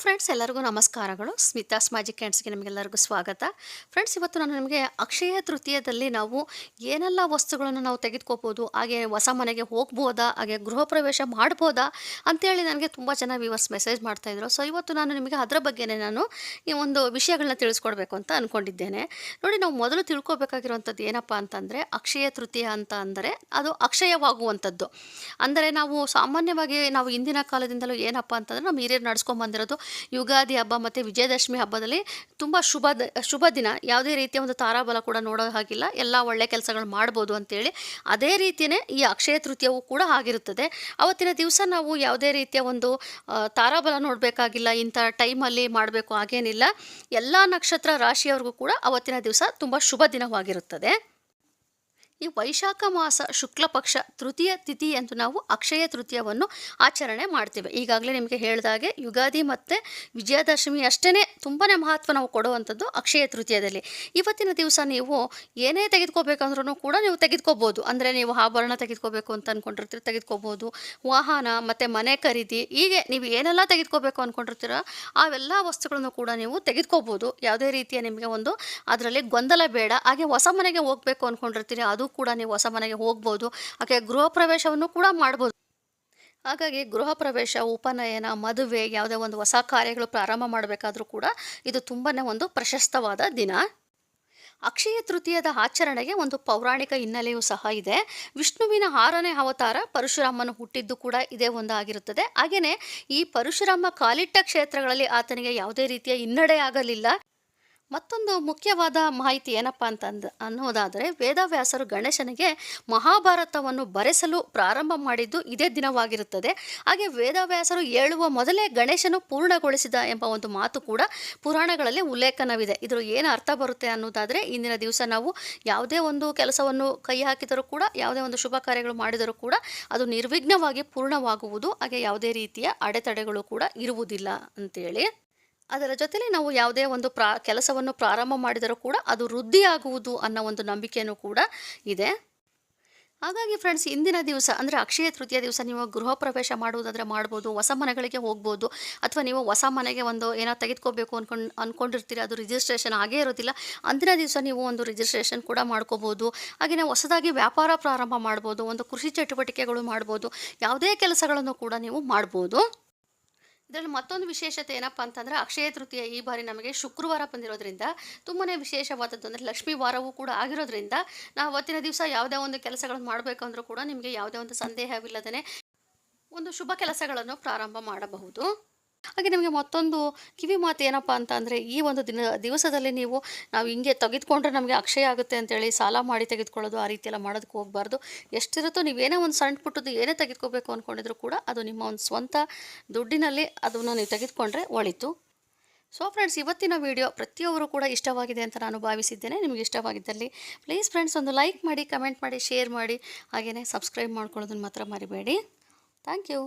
Friends ಎಲ್ಲರಿಗೂ ನಮಸ್ಕಾರಗಳು. Smitha's magic ಕ್ಯಾಂಡ್ಸ್ಗೆ ನಿಮಗೆಲ್ಲರಿಗೂ ಸ್ವಾಗತ. ಫ್ರೆಂಡ್ಸ್ ಇವತ್ತು ನಾನು ನಿಮಗೆ ಅಕ್ಷಯ ತೃತೀಯದಲ್ಲಿ ನಾವು ಏನೆಲ್ಲ ವಸ್ತುಗಳನ್ನು ನಾವು ತೆಗೆದುಕೋಬೋದು ಹಾಗೆ ಹೊಸ ಮನೆಗೆ ಹೋಗ್ಬೋದಾ, ಹಾಗೆ ಗೃಹ ಪ್ರವೇಶ ಮಾಡ್ಬೋದಾ ಅಂತೇಳಿ ನನಗೆ ತುಂಬ ಜನ ವ್ಯೂವರ್ಸ್ ಮೆಸೇಜ್ ಮಾಡ್ತಾಯಿದ್ರು ಸೊ ಇವತ್ತು ನಾನು ನಿಮಗೆ ಅದರ ಬಗ್ಗೆನೇ ನಾನು ಈ ಒಂದು ವಿಷಯಗಳನ್ನ ತಿಳಿಸ್ಕೊಡ್ಬೇಕು ಅಂತ ಅಂದ್ಕೊಂಡಿದ್ದೇನೆ ನೋಡಿ, ನಾವು ಮೊದಲು ತಿಳ್ಕೊಬೇಕಾಗಿರುವಂಥದ್ದು ಏನಪ್ಪ ಅಂತಂದರೆ, ಅಕ್ಷಯ ತೃತೀಯ ಅಂತ ಅಂದರೆ ಅದು ಅಕ್ಷಯವಾಗುವಂಥದ್ದು. ಅಂದರೆ ನಾವು ಸಾಮಾನ್ಯವಾಗಿ ನಾವು ಇಂದಿನ ಕಾಲದಿಂದಲೂ ಏನಪ್ಪ ಅಂತಂದರೆ ನಮ್ಮ ಹಿರಿಯರು ನಡ್ಸ್ಕೊಂಡು ಬಂದಿರೋದು ಯುಗಾದಿ ಹಬ್ಬ ಮತ್ತು ವಿಜಯದಶಮಿ ಹಬ್ಬದಲ್ಲಿ ತುಂಬ ಶುಭ ಶುಭ ದಿನ. ಯಾವುದೇ ರೀತಿಯ ಒಂದು ತಾರಾಬಲ ಕೂಡ ನೋಡೋ ಹಾಗಿಲ್ಲ. ಎಲ್ಲ ಒಳ್ಳೆ ಕೆಲಸಗಳು ಮಾಡ್ಬೋದು ಅಂತೇಳಿ ಅದೇ ರೀತಿಯೇ ಈ ಅಕ್ಷಯ ತೃತೀಯವು ಕೂಡ ಆಗಿರುತ್ತದೆ. ಅವತ್ತಿನ ದಿವಸ ನಾವು ಯಾವುದೇ ರೀತಿಯ ಒಂದು ತಾರಾಬಲ ನೋಡಬೇಕಾಗಿಲ್ಲ. ಇಂಥ ಟೈಮಲ್ಲಿ ಮಾಡಬೇಕು ಹಾಗೇನಿಲ್ಲ. ಎಲ್ಲ ನಕ್ಷತ್ರ ರಾಶಿಯವ್ರಿಗೂ ಕೂಡ ಅವತ್ತಿನ ದಿವಸ ತುಂಬ ಶುಭ ದಿನವಾಗಿರುತ್ತದೆ. ಈ ವೈಶಾಖ ಮಾಸ ಶುಕ್ಲ ಪಕ್ಷ ತೃತೀಯ ತಿಥಿ ಎಂದು ನಾವು ಅಕ್ಷಯ ತೃತೀಯವನ್ನು ಆಚರಣೆ ಮಾಡ್ತೇವೆ. ಈಗಾಗಲೇ ನಿಮಗೆ ಹೇಳಿದಾಗೆ ಯುಗಾದಿ ಮತ್ತು ವಿಜಯದಶಮಿ ಅಷ್ಟೇ ತುಂಬಾ ಮಹತ್ವ ನಾವು ಕೊಡುವಂಥದ್ದು ಅಕ್ಷಯ ತೃತೀಯದಲ್ಲಿ. ಇವತ್ತಿನ ದಿವಸ ನೀವು ಏನೇ ತೆಗೆದುಕೋಬೇಕಂದ್ರೂ ಕೂಡ ನೀವು ತೆಗೆದುಕೋಬೋದು. ಅಂದರೆ ನೀವು ಆಭರಣ ತೆಗೆದುಕೋಬೇಕು ಅಂತ ಅಂದ್ಕೊಂಡಿರ್ತೀರ ತೆಗೆದುಕೋಬೋದು. ವಾಹನ ಮತ್ತು ಮನೆ ಖರೀದಿ, ಹೀಗೆ ನೀವು ಏನೆಲ್ಲ ತೆಗೆದುಕೋಬೇಕು ಅಂದ್ಕೊಂಡಿರ್ತೀರ ಅವೆಲ್ಲ ವಸ್ತುಗಳನ್ನು ಕೂಡ ನೀವು ತೆಗೆದುಕೋಬೋದು. ಯಾವುದೇ ರೀತಿಯ ನಿಮಗೆ ಒಂದು ಅದರಲ್ಲಿ ಗೊಂದಲ ಬೇಡ. ಹಾಗೆ ಹೊಸ ಮನೆಗೆ ಹೋಗಬೇಕು ಅಂದ್ಕೊಂಡಿರ್ತೀರಿ ಅದು ಕೂಡ ನೀವು ಹೊಸ ಮನೆಗೆ ಹೋಗ್ಬೋದು. ಹಾಗೆ ಗೃಹ ಪ್ರವೇಶವನ್ನು ಕೂಡ ಮಾಡ್ಬೋದು. ಹಾಗಾಗಿ ಗೃಹ ಪ್ರವೇಶ, ಉಪನಯನ, ಮದುವೆ ಯಾವುದೇ ಒಂದು ಹೊಸ ಕಾರ್ಯಗಳು ಪ್ರಾರಂಭ ಮಾಡಬೇಕಾದ್ರೂ ಕೂಡ ಇದು ತುಂಬಾ ಒಂದು ಪ್ರಶಸ್ತವಾದ ದಿನ. ಅಕ್ಷಯ ತೃತೀಯದ ಆಚರಣೆಗೆ ಒಂದು ಪೌರಾಣಿಕ ಹಿನ್ನೆಲೆಯೂ ಸಹ ಇದೆ. ವಿಷ್ಣುವಿನ ಆರನೇ ಅವತಾರ ಪರಶುರಾಮನು ಹುಟ್ಟಿದ್ದು ಕೂಡ ಇದೇ ಒಂದು ಆಗಿರುತ್ತದೆ. ಹಾಗೆಯೇ ಈ ಪರಶುರಾಮ ಕಾಲಿಟ್ಟ ಕ್ಷೇತ್ರಗಳಲ್ಲಿ ಆತನಿಗೆ ಯಾವುದೇ ರೀತಿಯ ಹಿನ್ನಡೆ ಆಗಲಿಲ್ಲ. ಮತ್ತೊಂದು ಮುಖ್ಯವಾದ ಮಾಹಿತಿ ಏನಪ್ಪ ಅಂತ ಅನ್ನೋದಾದರೆ ವೇದವ್ಯಾಸರು ಗಣೇಶನಿಗೆ ಮಹಾಭಾರತವನ್ನು ಬರೆಸಲು ಪ್ರಾರಂಭ ಮಾಡಿದ್ದು ಇದೇ ದಿನವಾಗಿರುತ್ತದೆ. ಹಾಗೆ ವೇದವ್ಯಾಸರು ಹೇಳುವ ಮೊದಲೇ ಗಣೇಶನು ಪೂರ್ಣಗೊಳಿಸಿದ ಎಂಬ ಒಂದು ಮಾತು ಕೂಡ ಪುರಾಣಗಳಲ್ಲಿ ಉಲ್ಲೇಖನವಿದೆ. ಇದರ ಏನು ಅರ್ಥ ಬರುತ್ತೆ ಅನ್ನೋದಾದರೆ ಇಂದಿನ ದಿವಸ ನಾವು ಯಾವುದೇ ಒಂದು ಕೆಲಸವನ್ನು ಕೈ ಹಾಕಿದರೂ ಕೂಡ, ಯಾವುದೇ ಒಂದು ಶುಭ ಕಾರ್ಯಗಳು ಮಾಡಿದರೂ ಕೂಡ ಅದು ನಿರ್ವಿಘ್ನವಾಗಿ ಪೂರ್ಣವಾಗುವುದು, ಹಾಗೆ ಯಾವುದೇ ರೀತಿಯ ಅಡೆತಡೆಗಳು ಕೂಡ ಇರುವುದಿಲ್ಲ ಅಂತೇಳಿ. ಅದರ ಜೊತೆಲಿ ನಾವು ಯಾವುದೇ ಒಂದು ಪ್ರಾ, ಕೆಲಸವನ್ನು ಪ್ರಾರಂಭ ಮಾಡಿದರೂ ಕೂಡ ಅದು ವೃದ್ಧಿಯಾಗುವುದು ಅನ್ನೋ ಒಂದು ನಂಬಿಕೆಯೂ ಕೂಡ ಇದೆ. ಹಾಗಾಗಿ ಫ್ರೆಂಡ್ಸ್ ಇಂದಿನ ದಿವಸ ಅಂದರೆ ಅಕ್ಷಯ ತೃತೀಯ ದಿವಸ ನೀವು ಗೃಹ ಪ್ರವೇಶ ಮಾಡುವುದಾದರೆ ಮಾಡ್ಬೋದು, ಹೊಸ ಮನೆಗಳಿಗೆ ಹೋಗ್ಬೋದು, ಅಥವಾ ನೀವು ಹೊಸ ಮನೆಗೆ ಒಂದು ಏನೋ ತೆಗೆದುಕೋಬೇಕು ಅನ್ಕೊಂಡು ಅಂದ್ಕೊಂಡಿರ್ತೀರಿ ಅದು ರಿಜಿಸ್ಟ್ರೇಷನ್ ಆಗೇ ಇರೋದಿಲ್ಲ, ಅಂದಿನ ದಿವಸ ನೀವು ಒಂದು ರಿಜಿಸ್ಟ್ರೇಷನ್ ಕೂಡ ಮಾಡ್ಕೋಬೋದು. ಹಾಗೆಯೇ ಹೊಸದಾಗಿ ವ್ಯಾಪಾರ ಪ್ರಾರಂಭ ಮಾಡ್ಬೋದು, ಒಂದು ಕೃಷಿ ಚಟುವಟಿಕೆಗಳು ಮಾಡ್ಬೋದು, ಯಾವುದೇ ಕೆಲಸಗಳನ್ನು ಕೂಡ ನೀವು ಮಾಡ್ಬೋದು. ಇದರಲ್ಲಿ ಮತ್ತೊಂದು ವಿಶೇಷತೆ ಏನಪ್ಪ ಅಂತಂದರೆ ಅಕ್ಷಯ ತೃತೀಯ ಈ ಬಾರಿ ನಮಗೆ ಶುಕ್ರವಾರ ಬಂದಿರೋದ್ರಿಂದ ತುಂಬನೇ ವಿಶೇಷವಾದದ್ದು ಅಂದರೆ ಲಕ್ಷ್ಮೀ ವಾರವೂ ಕೂಡ ಆಗಿರೋದ್ರಿಂದ ನಾವು ಅವತ್ತಿನ ದಿವಸ ಯಾವುದೇ ಒಂದು ಕೆಲಸಗಳನ್ನು ಮಾಡಬೇಕಂದ್ರೂ ಕೂಡ ನಿಮಗೆ ಯಾವುದೇ ಒಂದು ಸಂದೇಹವಿಲ್ಲದೇ ಒಂದು ಶುಭ ಕೆಲಸಗಳನ್ನು ಪ್ರಾರಂಭ ಮಾಡಬಹುದು. ಹಾಗೆ ನಿಮಗೆ ಮತ್ತೊಂದು ಕಿವಿ ಮಾತು ಏನಪ್ಪ ಅಂತ ಅಂದರೆ, ಈ ಒಂದು ದಿನ, ದಿವಸದಲ್ಲಿ ನೀವು ನಾವು ಹಿಂಗೆ ತೆಗೆದುಕೊಂಡ್ರೆ ನಮಗೆ ಅಕ್ಷಯ ಆಗುತ್ತೆ ಅಂತೇಳಿ ಸಾಲ ಮಾಡಿ ತೆಗೆದುಕೊಳ್ಳೋದು, ಆ ರೀತಿಯೆಲ್ಲ ಮಾಡೋದಕ್ಕೆ ಹೋಗಬಾರ್ದು. ಎಷ್ಟಿರುತ್ತೋ ನೀವೇನೇ ಒಂದು ಸಣ್ಣ ಪುಟ್ಟದ್ದು ಏನೇ ತೆಗೆದುಕೋಬೇಕು ಅಂದ್ಕೊಂಡಿದ್ರು ಕೂಡ ಅದು ನಿಮ್ಮ ಒಂದು ಸ್ವಂತ ದುಡ್ಡಿನಲ್ಲಿ ಅದನ್ನು ನೀವು ತೆಗೆದುಕೊಂಡ್ರೆ ಒಳಿತು. ಸೊ ಫ್ರೆಂಡ್ಸ್ ಇವತ್ತಿನ ವಿಡಿಯೋ ಪ್ರತಿಯೊಬ್ಬರು ಕೂಡ ಇಷ್ಟವಾಗಿದೆ ಅಂತ ನಾನು ಭಾವಿಸಿದ್ದೇನೆ. ನಿಮಗೆ ಇಷ್ಟವಾಗಿದ್ದಲ್ಲಿ ಪ್ಲೀಸ್ ಫ್ರೆಂಡ್ಸ್ ಒಂದು ಲೈಕ್ ಮಾಡಿ ಕಮೆಂಟ್ ಮಾಡಿ ಶೇರ್ ಮಾಡಿ ಹಾಗೆಯೇ ಸಬ್ಸ್ಕ್ರೈಬ್ ಮಾಡ್ಕೊಳ್ಳೋದನ್ನು ಮಾತ್ರ ಮರಿಬೇಡಿ. Thank you